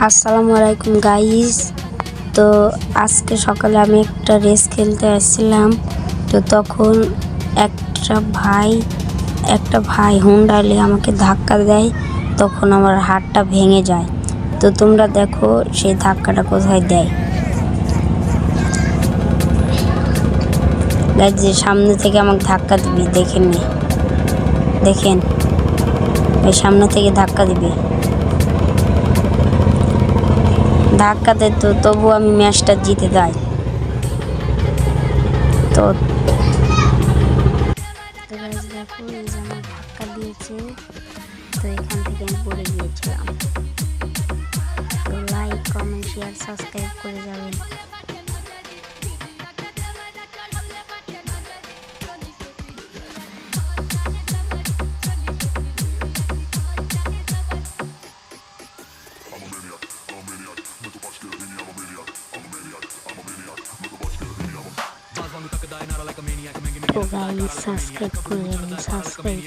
আসসালামু আলাইকুম গাইস তো আজকে সকালে আমি একটা রেস খেলতে আসছিলাম। তো তখন একটা ভাই একটা ভাই হুন্ডালে আমাকে ধাক্কা দেয়। তখন আমার হাতটা ভেঙে যায়। তো তোমরা দেখো সেই ধাক্কাটা কোথায় দেয়। গাইস যে সামনে থেকে আমাকে ধাক্কা দিবি দেখেন নি দেখেন? ওই সামনে থেকে ধাক্কা দিবি। ধাক্কা দেয় তো তবু আমি ম্যাচটা জিতে যাই। তো দেখো ধাক্কা দিয়েছে, তো এখান থেকে আমি পড়ে গিয়েছিলাম। তো লাইক কমেন্ট শেয়ার সাবস্ক্রাইব করে যাবেন। তো গাইস সাবস্ক্রাইব করে যাবেন সাবস্ক্রাইব